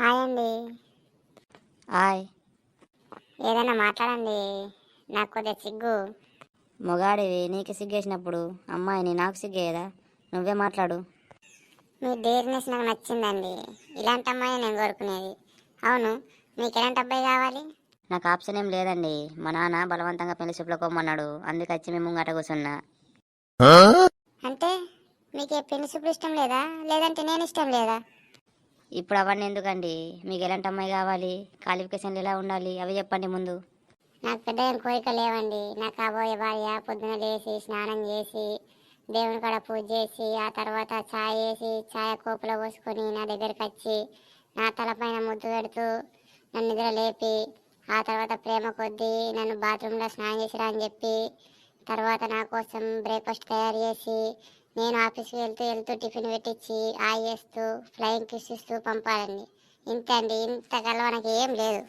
Hi అండి. Hi. ఏదైనా మాట్లాడండి. నాకు కొద్దిగా సిగ్గు. మొగాడివి నీకు సిగ్గేసినప్పుడు అమ్మాయిని నాకు సిగ్గేయదా? నువ్వే మాట్లాడు. మీ డేర్నెస్ నాకు నచ్చిందండి. ఇలాంటి అమ్మాయి నేను కోరుకునేది. అవును మీకు ఎలాంటి అబ్బాయి కావాలి? నాకు ఆప్షన్ ఏం లేదండి. మా నాన్న బలవంతంగా పెళ్ళి చూపులో కొమ్మన్నాడు అందుకు వచ్చి మేము ముంగట కూర్చున్నా. అంటే మీకు పెళ్ళి చూపులు ఇష్టం లేదా? లేదంటే నేను ఇష్టం లేదా? ఇప్పుడు అవన్నీ ఎందుకండి? మీకు ఎలాంటి అమ్మాయి కావాలి? క్వాలిఫికేషన్లు ఎలా ఉండాలి? అవి చెప్పండి ముందు. నాకు పెద్ద ఏం కోరిక లేవండి. నాకు కాబోయే భార్య పొద్దున లేచి స్నానం చేసి దేవుని కాడ పూజ చేసి ఆ తర్వాత ఛాయ్ వేసి ఛాయ కోపలో పోసుకొని నా దగ్గరికి వచ్చి నా తలపైన ముద్దు పెడుతూ నన్ను నిద్ర లేపి ఆ తర్వాత ప్రేమ కొద్దీ నన్ను బాత్రూంలో స్నానం చేసిరా అని చెప్పి తర్వాత నా కోసం బ్రేక్ఫాస్ట్ తయారు చేసి నేను ఆఫీస్కి వెళ్తూ వెళ్తూ టిఫిన్ పెట్టించి ఆయి చేస్తూ ఫ్లయింగ్ కిస్ ఇస్తూ పంపాలండి. ఇంత అండి ఇంత గలవ నాకు ఏం లేదు.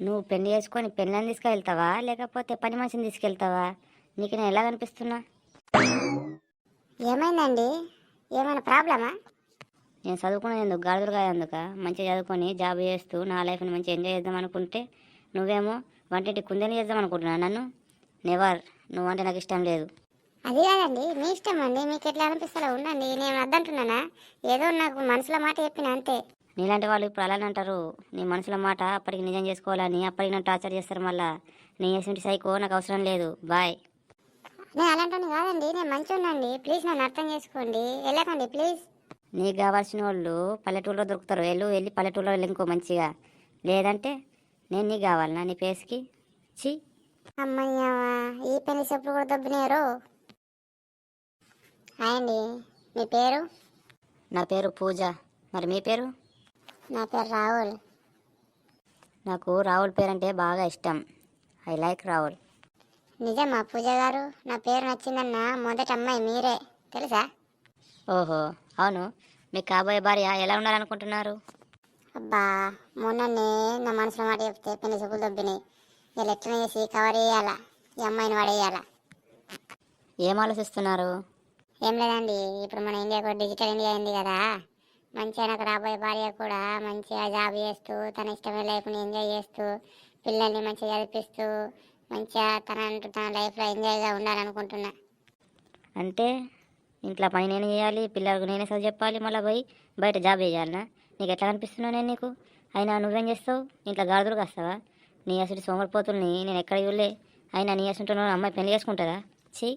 నువ్వు పెళ్ళి చేసుకొని పెళ్ళని తీసుకెళ్తావా? లేకపోతే పని మనిషిని తీసుకెళ్తావా? నీకు నేను ఎలా కనిపిస్తున్నా? ఏమైందండి? ఏమైనా ప్రాబ్లమా? నేను చదువుకునేది ఎందుకు? గాడుదులుగా ఎందుక మంచిగా చదువుకొని జాబ్ చేస్తూ నా లైఫ్ని మంచిగా ఎంజాయ్ చేద్దాం అనుకుంటే నువ్వేమో వంటింటి కుందని చేద్దాం అనుకుంటున్నా నన్ను? నెవర్ నువ్వంటే నాకు ఇష్టం లేదు. అది కాదండి మీ ఇష్టం అండి. మీకు ఎట్లా అనిపిస్తారో ఉండండి. నేను వద్దంటున్నానా ఏదో నాకు మనసులో మాట చెప్పిన అంతే. నీలాంటి వాళ్ళు ఇప్పుడు అలానే అంటారు. నీ మనసులో మాట అప్పటికి నిజం చేసుకోవాలని అప్పటికి నన్ను టార్చర్ చేస్తారు మళ్ళా. నీ చేసిన సైకో నాకు అవసరం లేదు. బాయ్. నేను అలాంటి కాదండి. నేను మంచి ఉండండి ప్లీజ్ నన్ను అర్థం చేసుకోండి. వెళ్ళకండి ప్లీజ్. నీకు కావాల్సిన వాళ్ళు పల్లెటూరులో దొరుకుతారు. వెళ్ళు వెళ్ళి పల్లెటూరులో వెళ్ళి ఇంకో మంచిగా. లేదంటే నేను నీకు కావాలనా? నీ ఫేస్కి ఛీ. అమ్మయ్యా ఈ పెళ్ళి చెప్పుడు కూడా దొబ్బినారు అండి. మీ పేరు? నా పేరు పూజ. మరి మీ పేరు? నా పేరు రాహుల్. నాకు రాహుల్ పేరు అంటే బాగా ఇష్టం. I like Rahul. నిజమా పూజ గారు? నా పేరు నచ్చిందన్న మొదటి అమ్మాయి మీరే. తెలుసా? ఓహో అవును. మీ కాబోయే భార్య ఎలా ఉండాలనుకుంటున్నారు? అబ్బా మొన్ననే నా మనసులో మాట చెప్తే పెళ్ళి చూపులు దొబ్బినాయి. ఇలా ఎట్లా చేసి కవర్ చేయాలా? ఈ అమ్మాయిని పడేయాలా ఏం ఆలోచిస్తున్నారు? ఏం లేదండి ఇప్పుడు మన ఇండియా కూడా డిజిటల్ ఇండియా అయింది కదా. మంచిగా నాకు రాబోయే భార్య కూడా మంచిగా జాబ్ చేస్తూ తన ఇష్టమైన లైఫ్ని ఎంజాయ్ చేస్తూ పిల్లల్ని మంచిగా చదివిస్తూ మంచిగా తన అంటూ తన లైఫ్లో ఎంజాయ్గా ఉండాలనుకుంటున్నా. అంటే ఇంట్లో పని నేను చేయాలి పిల్లలకు నేనే చదువు చెప్పాలి మళ్ళీ పోయి బయట జాబ్ చేయాలనా? నీకు ఎట్లా కనిపిస్తున్నావు నేను నీకు? అయినా నువ్వేం చేస్తావు? ఇంట్లో గాడుదులు కాస్తావా నీ అసలు సోమరిపోతుల్ని నేను ఎక్కడ చూడలే. అయినా నీ అసలు అమ్మాయి పెళ్ళి చేసుకుంటుందా ఛీ!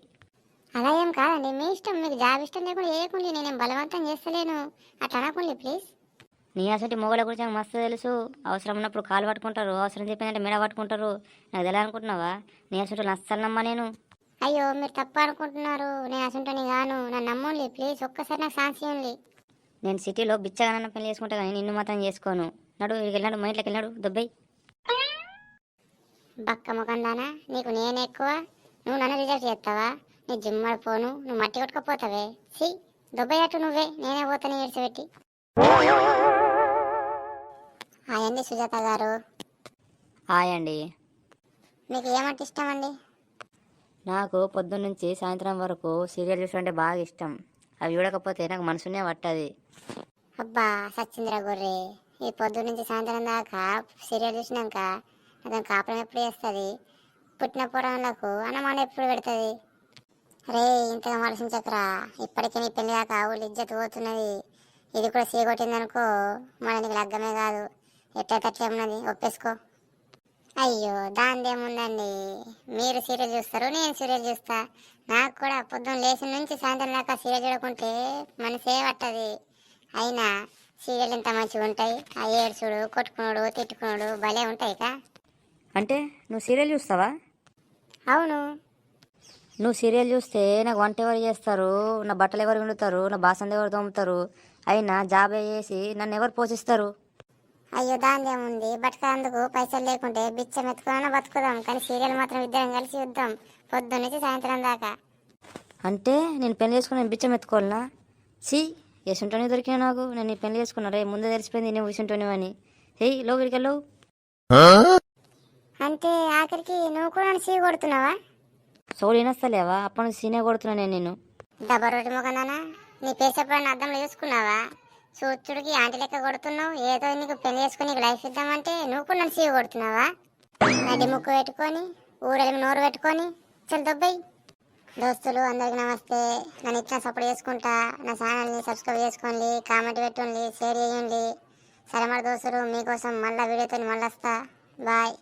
అలా ఏం కాదండి. మీ ఇష్టం. మీకు జాబ్ ఇష్టం లేకుండా చేయకుండా నేనేం బలవంతం చేస్తలేను. అట్లా అనకండి ప్లీజ్. నీ అసలు మొగల గురించి నాకు మస్తు తెలుసు. అవసరం ఉన్నప్పుడు కాలు పట్టుకుంటారు. అవసరం చెప్పిందంటే మెడ పట్టుకుంటారు. నాకు తెలియదు అనుకుంటున్నావా? నీ అసలు నస్తాను నమ్మా నేను. అయ్యో మీరు తప్పు అనుకుంటున్నారు. నేను అసంటని గాను నన్ను నమ్మండి ప్లీజ్. ఒక్కసారి నాకు ఛాన్స్ ఇవ్వండి. నేను సిటీలో బిచ్చగానన్న పెళ్ళి చేసుకుంటా కానీ నిన్ను మాత్రం చేసుకోను. నడు ఇక్కడికి వెళ్ళాడు మా ఇంట్లోకి వెళ్ళాడు. దుబ్బై బక్క ముఖందానా నీకు నేను ఎక్కువ? నువ్వు నన్ను రిజెక్ట్ చేస్తావా? నీ జిమ్మడి పోను నువ్వు మట్టి కొట్టుకపోతావే. సి దుబ్బయ్యట్టు నువ్వే నేనే పోతాను ఏడ్చిపెట్టి అయండి సుజాత గారు. హాయ్ అండి. మీకు ఏమంటే ఇష్టం అండి? నాకు పొద్దున్న నుంచి సాయంత్రం వరకు సీరియల్ చూసుకుంటే బాగా ఇష్టం. అవి చూడకపోతే నాకు మనసునే పట్టది. అబ్బా సచ్చింద్ర గొర్రె. ఈ పొద్దు నుంచి సాయంత్రం దాకా సీరియల్ చూసినాక అతను కాపురం ఎప్పుడు చేస్తుంది? పుట్టిన పురాణాలకు అన్నమాట ఎప్పుడు పెడుతుంది? రే ఇంతగా ఆలోచించకరా ఇప్పటికే నీ పెళ్ళి దాకా ఊళ్ళు ఇజ్జత్ పోతున్నది. ఇది కూడా సీగొట్టిందనుకో మన నీకు లగ్గమే కాదు. ఎట్లయితే ఉన్నది ఒప్పేసుకో. అయ్యో దానిదేముందండి మీరు సీరియల్ చూస్తారు నేను సీరియల్ చూస్తా. నాకు కూడా పొద్దున్న లేచిన నుంచి సాయంత్రం దాకా సీరియల్ చూడకుంటే మనసే పట్టది. అయినా సీరియల్ ఎంత మంచిగా ఉంటాయి. ఆ ఏడ్చుడు కొట్టుకున్నాడు తిట్టుకున్నాడు భలే ఉంటాయి కా అంటే నువ్వు సీరియల్ చూస్తావా? అవును. నువ్వు సీరియల్ చూస్తే నాకు వంట ఎవరు చేస్తారు? నా బట్టలు ఎవరు వండుతారు? నా బాసనలు ఎవరు తోముతారు? అయినా జాబ్ చేసి నన్ను ఎవరు పోషిస్తారు? అయ్యో దానిదేముంది బతకందుకు పైసలు లేకుంటే బిచ్చం ఎత్తుకున్నా బతుకుదాం. కానీ సీరియల్ మాత్రం ఇద్దరం కలిసి చూద్దాం. పొద్దున్న నుంచి సాయంత్రం దాకా. అంటే నేను పెళ్ళి చేసుకుని బిచ్చం ఎత్తుకోవాలనా? సి ఎసుంటోనే దొరికినా నాకు. నేను పెళ్ళి చేసుకున్నా. రే ముందే తెలిసిపోయింది నేను విసుంటోని అని. హేయ్ లోపలికి వెళ్ళవు అంటే ఆఖరికి నువ్వు కూడా సీ కొడుతున్నావా సోడు వినస్తలేవా? అప్పటి నుంచి సీనే కొడుతున్నా నేను నేను డబ్బా రోడ్డు నీ పేరు చెప్పడానికి అర్థంలో చూసుకున్నావా? చూచుడికి ఆంటీ లెక్క కొడుతున్నావు ఏదో నీకు పెళ్ళి చేసుకుని నీకు లైఫ్ ఇద్దామంటే నువ్వు కూడా నన్ను సీవ కొడుతున్నావా? నడి ముక్కు పెట్టుకొని ఊరెళ్ళి నోరు పెట్టుకొని చల్ దొబ్బై దోస్తులు అందరికి నమస్తే. నన్ను ఇచ్చిన సపోర్ట్ చేసుకుంటా నా ఛానల్ని సబ్స్క్రైబ్ చేసుకోండి కామెంట్ పెట్టండి షేర్ చేయండి. సరే మరి దోస్తులు మీకోసం మళ్ళీ వీడియోతో మళ్ళీ వస్తా. బాయ్.